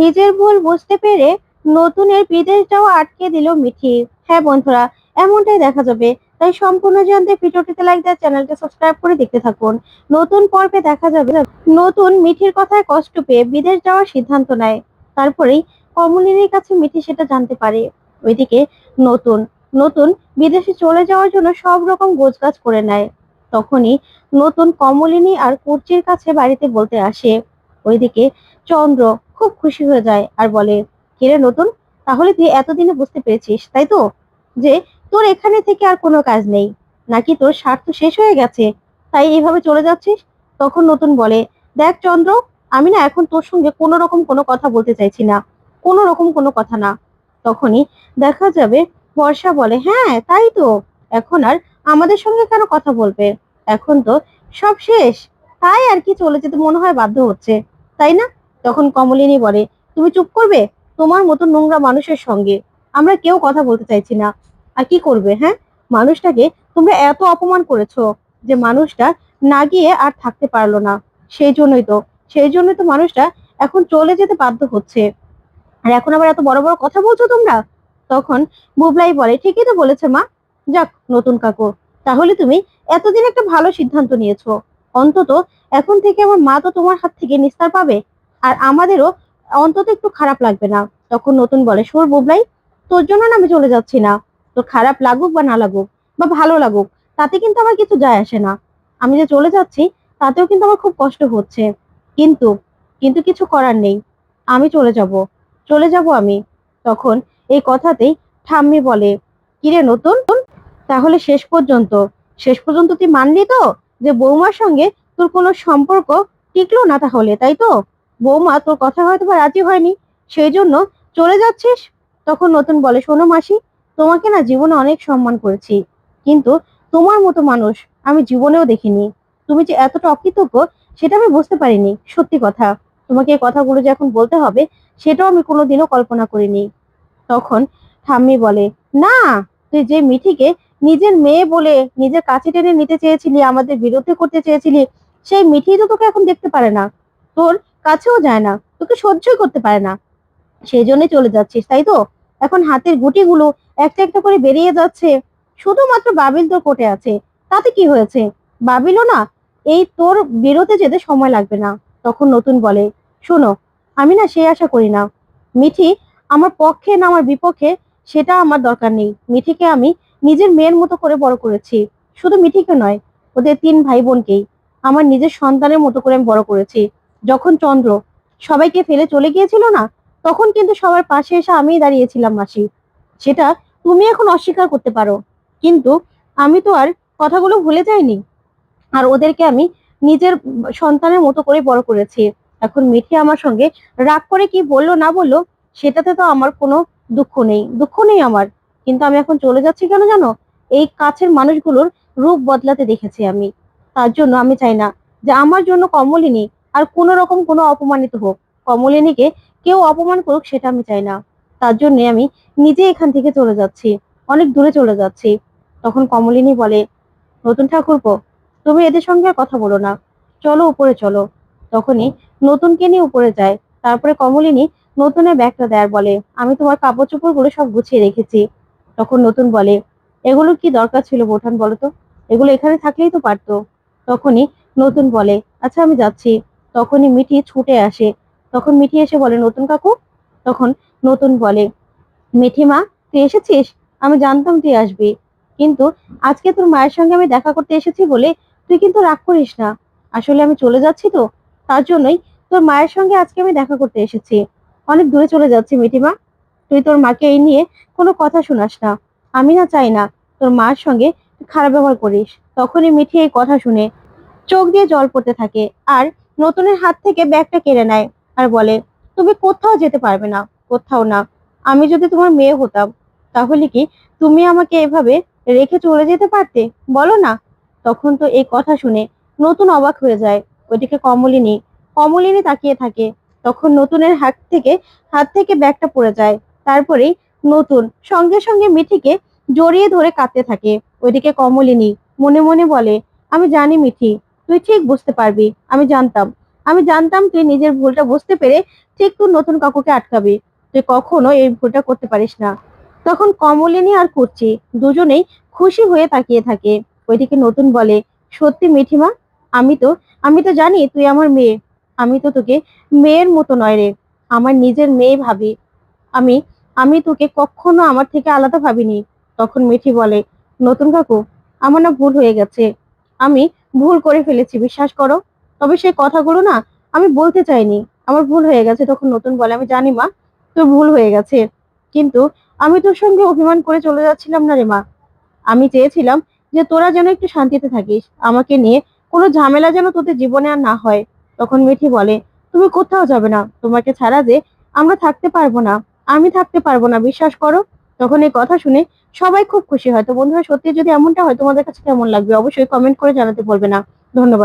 নিজের ভুল বুঝতে পেরে নতুনের বিদেশ যাওয়া আটকে দিল মিঠি। হ্যাঁ বন্ধুরা, এমনটাই দেখা যাবে। তাই সম্পূর্ণ জানতে ভিডিওটিতে লাইক দেওয়ার চ্যানেলকে সাবস্ক্রাইব করে দেখতে থাকুন। নতুন পর্বে দেখা যাবে নতুন মিঠির কথায় কষ্ট পেয়ে বিদেশ যাওয়ার সিদ্ধান্ত নেয়। তারপরেই কমলিনীর কাছে মিঠি সেটা জানতে পারে। ওইদিকে নতুন নতুন বিদেশে চলে যাওয়ার জন্য সব রকম গোছগাছ করে নেয়। তখনই নতুন কমলিনী আর কুর্চির কাছে বাড়িতে বলতে আসে। ওইদিকে চন্দ্র খুব খুশি হয়ে যায় আর বলে কিরে নতুন? তাহলে তুই এতদিনে বুঝতে পেরেছিস, তাই তো? যে তোর এখানে থেকে আর কোনো কাজ নেই। নাকি তোর স্বার্থ শেষ হয়ে গেছে? তাই এইভাবে চলে যাচ্ছিস? তখন নতুন বলে, দেখ চন্দ্র, আমি না এখন তোর সঙ্গে কোনো রকম কোনো কথা বলতে চাইছি না। কোনো রকম কোনো কথা না। তখনই দেখা যাবে বর্ষা বলে হ্যাঁ তাই তো। এখন আর আমাদের সঙ্গে কেন কথা বলবে? এখন তো সব শেষ। তাই আর কি চলে যেতে মনে হয় বাধ্য হচ্ছে। তাই না? তখন কমলিনী বলে, তুমি চুপ করবে? তোমার মতো নোংরা মানুষের সঙ্গে। আমরা কেউ কথা বলতে চাইছি না। আর কি করবে হ্যাঁ? মানুষটাকে তোমরা এত অপমান করেছ যে মানুষটা না গিয়ে আর থাকতে পারল না। সেই জন্যই তো, সেই জন্যই তো মানুষটা এখন চলে যেতে বাধ্য হচ্ছে। আর এখন আবার এত বড় বড় কথা বলছো তোমরা? তখন বুবলাই বলে, ঠিকই তো বলেছে মা। যাক, নতুন কাকু, তাহলে তুমি এতদিন একটা ভালো সিদ্ধান্ত নিয়েছো। অন্তত এখন থেকে আমার মা তো তোমার হাত থেকে নিস্তার পাবে। আর আমাদেরও অন্তত একটু খারাপ লাগবে না। তখন নতুন বলে সুর বুবলাই, তোর জন্য না আমি চলে যাচ্ছি না। তোর খারাপ লাগুক বা না লাগুক, বা ভালো লাগুক, তাতে কিন্তু আমার কিছু যায় আসে না। আমি যে চলে যাচ্ছি, তাতেও কিন্তু আমার খুব কষ্ট হচ্ছে। কিন্তু কিন্তু কিছু করার নেই। আমি চলে যাব চলে যাব আমি। তখন এই কথাতেই ঠাম্মি বলে কিরে নতুন? তাহলে শেষ পর্যন্ত শেষ পর্যন্ত তুই মানলি তো যে বৌমার সঙ্গে তোর কোনো সম্পর্ক টিকলো না তাহলে, তাই তো? বৌমা, তোর কথা হয়তো বা রাজি হয়নি। সেই জন্য চলে যাচ্ছিস? তখন নতুন বলে, শোনো মাসি, তোমাকে না জীবনে অনেক সম্মান করেছি। কিন্তু তোমার মতো মানুষ আমি জীবনেও দেখিনি। তুমি যে এতটা অকৃতজ্ঞ, সেটা আমি বুঝতে পারিনি। সত্যি কথা, তোমাকে এই কথাগুলো যে এখন বলতে হবে, সেটাও আমি কোনোদিনও কল্পনা করিনি। তখন ঠাম্মি বলে, না, তুই যে মিঠিকে নিজের মেয়ে বলে নিজের কাছে টেনে নিতে চেয়েছিলি, আমাদের বিরুদ্ধে করতে চেয়েছিলি, সেই মিঠি তো তোকে এখন দেখতে পারে না। তোর কাছেও যায় না, তোকে সহ্যই করতে পারে না। সেই জন্যই চলে যাচ্ছিস, তাই তো? এখন হাতের গুটিগুলো একটা একটা করে বেরিয়ে যাচ্ছে। শুধুমাত্র বাবিল তোর কোটে আছে। তাতে কি হয়েছে? বাবিলও না, এই তোর বেরোতে যেতে সময় লাগবে না। তখন নতুন বলে, শোনো, আমি না সেই আশা করি না। মিঠি আমার পক্ষে না আমার বিপক্ষে, সেটা আমার দরকার নেই। মিঠিকে আমি নিজের মেয়ের মতো করে বড় করেছি। শুধু মিঠিকে নয়, ওদের তিন ভাই বোনকেই আমার নিজের সন্তানের মতো করে আমি বড় করেছি। যখন চন্দ্র সবাইকে ফেলে চলে গিয়েছিল না, তখন কিন্তু সবার পাশে এসে আমিই দাঁড়িয়েছিলাম, মাসি। সেটা তুমি এখন অস্বীকার করতে পারো, কিন্তু আমি তো আর কথাগুলো ভুলে যাইনি। আর ওদেরকে আমি নিজের সন্তানের মতো করে বড় করেছি। এখন মিঠি আমার সঙ্গে রাগ করে কি বলল না বলল, সেটাতে তো আমার কোনো দুঃখ নেই। দুঃখ নেই আমার। কিন্তু আমি এখন চলে যাচ্ছি কেন জানো? এই কাছের মানুষগুলোর রূপ বদলাতে দেখেছি আমি। তার জন্য আমি চাই না যে আমার জন্য কমলিনী আর কোনো রকম কোনো অপমানিত হোক। কমলিনীকে কেউ অপমান করুক সেটা আমি চাই না। তার জন্য আমি নিজে এখান থেকে চলে যাচ্ছি, অনেক দূরে চলে যাচ্ছি। তখন কমলিনী বলে, নতুন ঠাকুরপো, তুমি এদের সঙ্গে আর কথা বলো না। চলো উপরে চলো। তখনই নতুনকে নিয়ে উপরে যায়। তারপরে কমলিনী নতুনের ব্যাগটা দেয়ার বলে, আমি তোমার কাপড় চোপড়গুলো সব গুছিয়ে রেখেছি। তখন নতুন বলে, এগুলো কি দরকার ছিল বোঠান বলো তো? এগুলো এখানে থাকলেই তো পারতো। তখনই নতুন বলে আচ্ছা আমি যাচ্ছি। তখনই মিঠি ছুটে আসে। তখন মিঠি এসে বলে, নতুন কাকু? তখন নতুন বলে, মিঠি মা, তুই এসেছিস? আমি জানতাম তুই আসবি। কিন্তু আজকে তোর মায়ের সঙ্গে আমি দেখা করতে এসেছি বলে তুই কিন্তু রাগ করিস না। আসলে আমি চলে যাচ্ছি তো, তার জন্যই তোর মায়ের সঙ্গে আজকে আমি দেখা করতে এসেছি। অনেক দূরে চলে যাচ্ছি মিঠিমা তুই তোর মাকে এই নিয়ে কোনো কথা শোনাস না। আমি না চাই না তোর মার সঙ্গে খারাপ ব্যবহার করিস। তখনই মিঠি এই কথা শুনে চোখ দিয়ে জল পড়তে থাকে। আর নতুনের হাত থেকে ব্যাগটা কেড়ে নেয় আর বলে, তুমি কোথাও যেতে পারবে না, কোথাও না। আমি যদি তোমার মেয়ে হতাম, তাহলে কি তুমি আমাকে এভাবে রেখে চলে যেতে পারতে? বলো না? তখন তো এই কথা শুনে নতুন অবাক হয়ে যায় ওইদিকে কমলিনী। কমলিনী তাকিয়ে থাকে। তখন নতুনের হাত থেকে হাত থেকে ব্যাগটা পড়ে যায়। তারপরেই নতুন সঙ্গে সঙ্গে মিঠিকে জড়িয়ে ধরে কাঁদতে থাকে। ওইদিকে কমলিনী মনে মনে বলে, আমি জানি মিঠি তুই ঠিক বুঝতে পারবি, আমি জানতাম। আমি জানতাম তুই নিজের ভুলটা বুঝতে পেরে ঠিক তুই নতুন কাকুকে আটকাবি। তুই কখনো এই ভুলটা করতে পারিস না। তখন কমলিনী আর কুচি দুজনেই খুশি হয়ে তাকিয়ে থাকে। ওইদিকে নতুন বলে, সত্যি মিঠিমা, আমি তো আমি তো জানি তুই আমার মেয়ে। আমি তো তোকে মেয়ের মতো নয় রে, আমার নিজের মেয়ে ভাবি। আমি আমি তোকে কখনো আমার থেকে আলাদা ভাবিনি। তখন মিঠি বলে, নতুন কাকু, আমার না ভুল হয়ে গেছে। আমি ভুল করে ফেলেছি, বিশ্বাস করো। তবে সেই কথাগুলো না আমি বলতে চাইনি। আমার ভুল হয়ে গেছে তখন নতুন বলে। আমি জানি মা, তোর ভুল হয়ে গেছে। কিন্তু আমি তোর সঙ্গে অভিমান করে চলে যাচ্ছিলাম না রে মা। আমি চেয়েছিলাম যে তোরা যেন একটু শান্তিতে থাকিস। আমাকে নিয়ে কোনো ঝামেলা যেন তোদের জীবনে আর না হয়। তখন মিঠি বলে, তুমি কোথাও যাবে না। তোমাকে ছাড়া যে আমরা থাকতে পারব না। আমি থাকতে পারব না, বিশ্বাস করো? তখন এই কথা শুনে সবাই খুব খুশি হয়। তো বন্ধুরা, সত্যি যদি এমনটা হয়, তোমাদের কাছে কেমন লাগবে? অবশ্যই কমেন্ট করে জানাতে বলবে না। ধন্যবাদ।